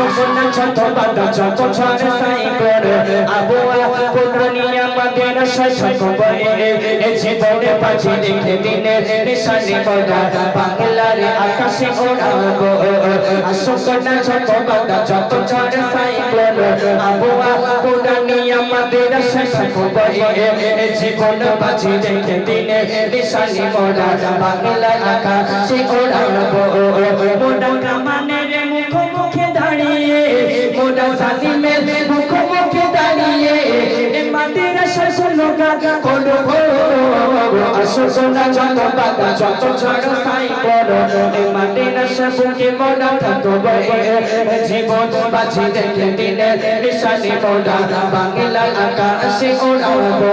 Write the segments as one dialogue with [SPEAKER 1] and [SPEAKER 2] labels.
[SPEAKER 1] সুবর্ণ ছোট বাদা ছড় সাই করে আবুয়া পুরানি আমাদের শাসক বয়ে এ জীবনে পাখি দেখে দিনে নিশানি মোরা বাংলার আকাশে ওড়াবো সুবর্ণ ছোট বাদা ছড় সাই করে আবুয়া পুরানি আমাদের শাসক বয়ে এ জীবন পাখি দেখে দিনে নিশানি মোরা বাংলার আকাশে ওড়াবো মোরা কামানের শাসন গাগা করো যত বাধা যত ঝড় সাই করো এ মাটির শাসনকে মোরা থাকব জীবন বাঁচি দেখে দিনে নিশানি মোরা বাংলার আকাশে ওড়াবো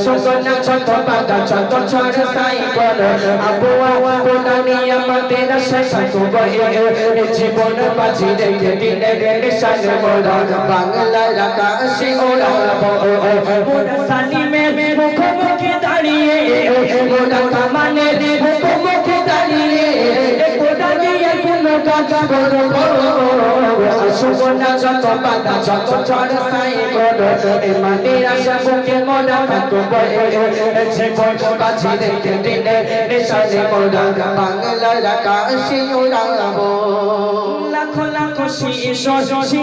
[SPEAKER 1] আসনা যত বাধা যত ঝড় সাই করো আবুয়া কোনানি আমাদের শাসন জীবন বাঁচি দেখে দিনে নিশানি মোরা। বাংলার আকাশে ওড়াবো। মোরা সালিমের মুখোমুখি দাঁড়িয়ে। মোরা কামানের মুখোমুখি দাঁড়িয়ে। কোটা দিয়ে কোনো কাজ করব। সুবর্ণা যত বাধা যত ঝড় সাই করো এ মাটির আশা বুকে মোরা থাকব জীবন বাঁচি দেখে দিনে নিশানি মোরা বাংলার আকাশে ওড়াবো লাখো লাখো শিশু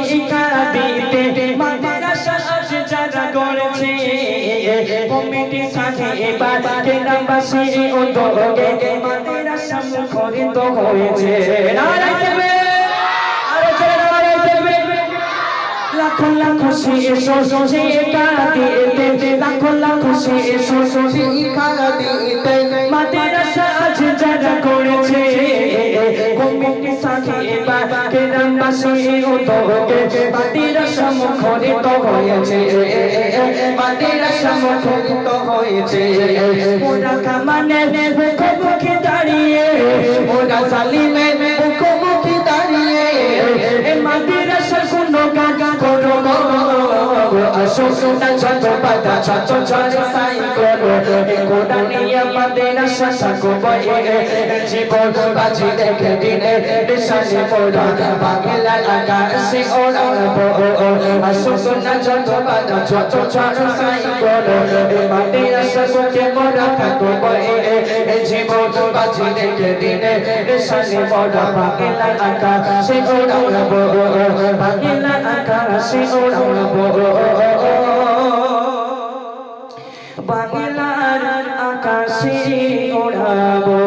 [SPEAKER 1] শিক্ষা দিতে মাদ্রাসা আজ যারা গড়েছে কমিটি সাথে এবার কেরামবাসী উদ্যোগে মাদ্রাসা মুখরিত হয়েছে নারায় লাখো লাখো শিশু শিক্ষা দিতে লাখো লাখো শিশু শিক্ষা দিতে মাদ্রাসা আজ যারা করেছে কমিটি সাথে এবার গ্রামবাসী উদ্যোগে মাদ্রাসা মুখরিত হয়েছে, মাদ্রাসা মুখরিত হয়েছে। ওরা কামানের মুখোমুখি দাঁড়িয়ে ওরা সালিমের আসনা ছোট পাতা ছোট ছোট সাই করো কোটা নিয়ে আমাদের আশা বয়ে জীবন বাজি দেখে দিনে নিশানি মোরা বাংলার আকাশে ওড়াবো আসনা ছোট পাতা ছোট ছোট সাই করো আমাদের আশা মুখে মোরা থাকো জীবন বাজি দেখে দিনে নিশানি মোরা বাংলার আকাশে ওড়াবো বাংলার আকাশে ওড়াবো বাংলার আকাশে ওড়াবো